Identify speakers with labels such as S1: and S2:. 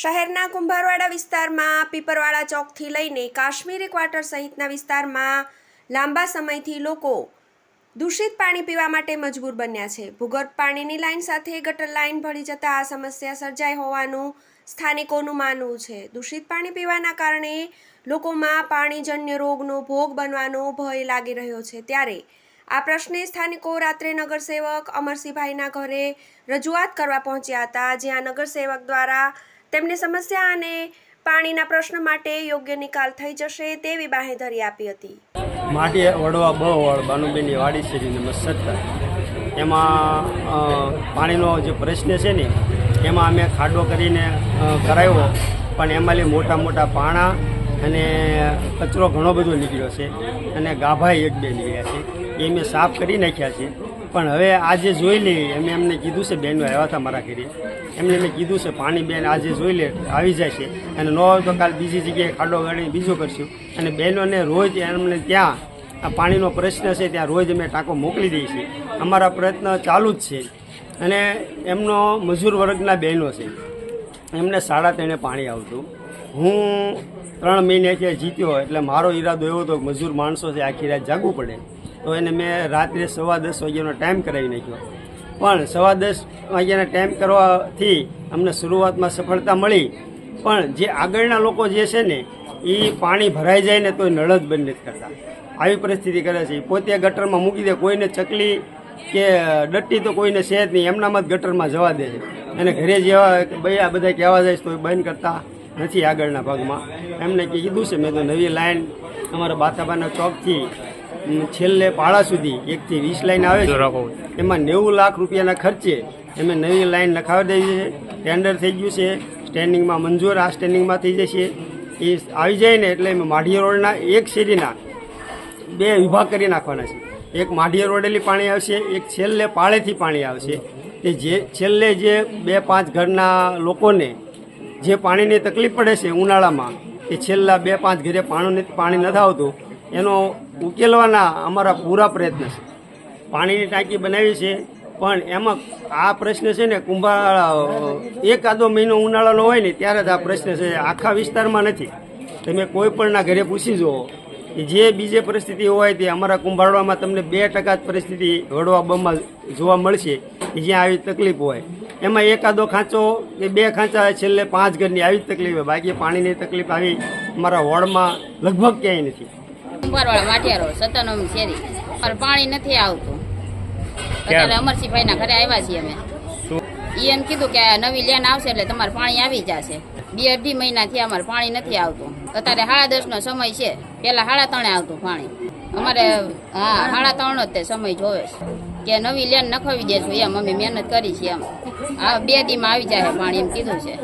S1: શહેરના કુંભારવાડા વિસ્તારમાં પીપરવાડા ચોકથી લઈને કાશ્મીરી ક્વાર્ટર સહિતના વિસ્તારમાં લાંબા સમયથી લોકો દૂષિત પાણી પીવા માટે મજબૂર બન્યા છે. ભૂગર્ભ પાણીની લાઇન સાથે ગટર લાઇન ભળી જતા આ સમસ્યા સર્જાઈ હોવાનું સ્થાનિકોનું માનવું છે. દૂષિત પાણી પીવાના કારણે લોકોમાં પાણીજન્ય રોગનો ભોગ બનવાનો ભય લાગી રહ્યો છે. ત્યારે આ પ્રશ્ને સ્થાનિકો રાત્રે નગરસેવક અમરસિંહભાઈના ઘરે રજૂઆત કરવા પહોંચ્યા હતા, જ્યાં નગરસેવક દ્વારા તેમને સમસ્યા અને પાણીના પ્રશ્ન માટે યોગ્ય નિકાલ થઈ જશે તેવી બાહેધરી આપી હતી.
S2: માટી વડવા બ વડ બાનુબેનની વાડી છે એમાં પાણીનો જે પ્રશ્ન છે ને એમાં અમે ખાડો કરીને કરાવ્યો પણ એમાં મોટા મોટા પાણા અને કચરો ઘણો બધો નીકળ્યો છે અને ગાભાઈ એક બે નીકળ્યા છે. એ મેં સાફ કરી નાખ્યા છે. પણ હવે આજે જોઈ લઈએ. એમને એમને કીધું છે બહેનો આવ્યા હતા મારા ઘરે. એમને મેં કીધું છે, પાણી બેન આજે જોઈ લે, આવી જાય છે. અને ન હોય તો કાલ બીજી જગ્યાએ ખાડો ગાડીને બીજો કરશું. અને બહેનોને રોજ એમને ત્યાં, આ પાણીનો પ્રશ્ન છે, ત્યાં રોજ અમે ટાંકો મોકલી દઈએ છીએ. અમારા પ્રયત્ન ચાલુ જ છે. અને એમનો મજૂર વર્ગના બહેનો છે. એમને સાડા ત્રણે પાણી આવતું. હું ત્રણ મહિને ત્યાં જીત્યો એટલે મારો ઈરાદો એવો હતો કે મજૂર માણસો છે, આખી રાત જાગવું પડે. તો એને મેં રાત્રે સવા દસ વાગ્યાનો ટાઈમ કરાવી નાખ્યો. પણ સવા દસ વાગ્યાના ટાઈમ કરવાથી અમને શરૂઆતમાં સફળતા મળી. પણ જે આગળના લોકો જે છે ને, એ પાણી ભરાઈ જાય ને તોય નળ જ બંધ નથી કરતા. આવી પરિસ્થિતિ કરે છે. પોતે ગટરમાં મૂકી દે, કોઈને ચકલી કે ડટ્ટી તો કોઈને છે જ નહીં એમનામાં જ ગટરમાં જવા દે છે. અને ઘરે જેવા બયા બધા કહેવા જાય છે તો એ બંધ કરતા નથી આગળના ભાગમાં. એમને કીધું છે મેં તો નવી લાઈન અમારા બાથાબાના ચોકથી છેલ્લે પાળા સુધી એકથી વીસ લાઈન આવે છે. એમાં નેવું લાખ રૂપિયાના ખર્ચે અમે નવી લાઈન લખાવી દઈએ છે. ટેન્ડર થઈ ગયું છે. સ્ટેન્ડિંગમાં મંજૂર આ સ્ટેન્ડિંગમાં થઈ જશે. એ આવી જાય ને એટલે માઢી રોડના એક શેરીના બે વિભાગ કરી નાખવાના છે. એક માઢીએ રોડેલી પાણી આવશે, એક છેલ્લે પાળેથી પાણી આવશે. તે જે છેલ્લે જે બે પાંચ ઘરના લોકોને જે પાણીની તકલીફ પડે છે ઉનાળામાં એ છેલ્લા બે પાંચ ઘરે પાણી પાણી નથી આવતું, એનો ઉકેલવાના અમારા પૂરા પ્રયત્ન છે. પાણીની ટાંકી બનાવી છે, પણ એમાં આ પ્રશ્ન છે ને કુંભાળા એકાદો મહિનો ઉનાળાનો હોય ને, ત્યારે જ આ પ્રશ્ન છે. આખા વિસ્તારમાં નથી. તમે કોઈ પણના ઘરે પૂછી જુઓ જે બીજે પરિસ્થિતિ હોય તે અમારા કુંભારવામાં તમને બે ટકા જ પરિસ્થિતિ વડવા બમમાં જોવા મળશે. કે જ્યાં આવી તકલીફ હોય. એમાં એકાદો ખાંચો કે બે ખાંચા છેલ્લે પાંચ ઘરની આવી જ તકલીફ હોય. બાકી પાણીની તકલીફ આવી અમારા વોર્ડમાં લગભગ ક્યાંય નથી.
S3: કુંભારવાળા માઠિયા રોડ સત્તાનવમી શેરી. અમારે પાણી નથી આવતું. અત્યારે અમરસિંહભાઈના ઘરે આવ્યા છીએ અમે. એમ કીધું કે આ નવી લેન આવશે એટલે તમારે પાણી આવી જશે. બે અઢી મહિનાથી અમારે પાણી નથી આવતું. અત્યારે સાડા દસ નો સમય છે. પેલા સાડા ત્રણે આવતું પાણી. અમારે, હા, સાડા ત્રણ જ તે સમય જોવે છે. કે નવી લેન નખાવી દેશું એમ અમે મહેનત કરી છે એમ. આ બે દીમાં આવી જાય પાણી એમ કીધું છે.